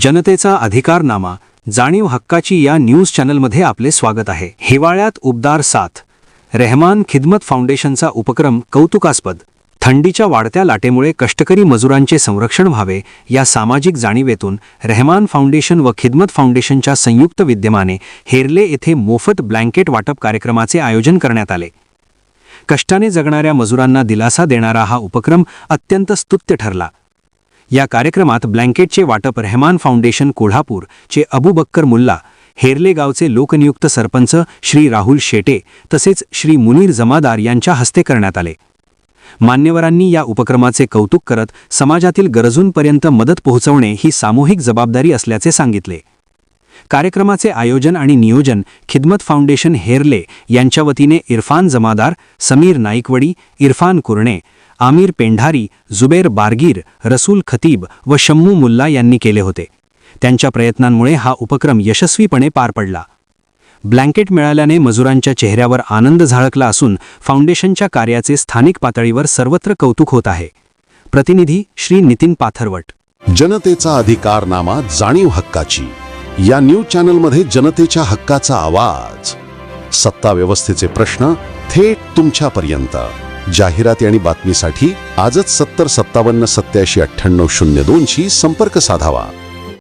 जनतेचा अधिकारनामा जाणीव हक्काची या न्यूज चॅनलमध्ये आपले स्वागत आहे. हिवाळ्यात उबदार साथ. रेहमान खिदमत फाउंडेशनचा उपक्रम कौतुकास्पद. थंडीच्या वाढत्या लाटेमुळे कष्टकरी मजुरांचे संरक्षण व्हावे या सामाजिक जाणीवेतून रेहमान फाउंडेशन व खिदमत फाउंडेशनच्या संयुक्त विद्यमाने हेरले येथे मोफत ब्लँकेट वाटप कार्यक्रमाचे आयोजन करण्यात आले. कष्टाने जगणाऱ्या मजुरांना दिलासा देणारा हा उपक्रम अत्यंत स्तुत्य ठरला. या कार्यक्रमात ब्लँकेटचे वाटप रेहमान फाउंडेशन कोल्हापूर चे अबू बक्कर मुल्ला हेरले गावचे लोकनियुक्त सरपंच श्री राहुल शेटे तसेच श्री मुनीर जमादार यांच्या हस्ते करण्यात आले. मान्यवरांनी या उपक्रमाचे कौतुक करत समाजातील गरजूंपर्यंत मदत पोहोचवणे ही सामूहिक जबाबदारी असल्याचे सांगितले. कार्यक्रमाचे आयोजन आणि नियोजन खिदमत फाउंडेशन हेरले यांच्या वतीने इरफान जमादार समीर नाईकवडी इरफान कुरणे आमिर पेंढारी जुबेर बारगीर रसूल खतीब व शम्मू मुल्ला यांनी केले होते. त्यांच्या प्रयत्नांमुळे हा उपक्रम यशस्वीपणे पार पडला. ब्लँकेट मिळाल्याने मजुरांच्या चेहऱ्यावर आनंद झळकला असून फाउंडेशनच्या कार्याचे स्थानिक पातळीवर सर्वत्र कौतुक होत आहे. प्रतिनिधी श्री नितीन पाथरवट. जनतेचा अधिकारनामा जाणीव हक्काची. या न्यूज चॅनलमध्ये जनतेच्या हक्काचा आवाज. सत्ता व्यवस्थेचे प्रश्न थेट तुमच्यापर्यंत. जाहिराती आणि बातमीसाठी आजच सत्तर सत्तावन्न सत्याऐंशी अठ्ठ्याण्णव शून्य दोनशी संपर्क साधावा.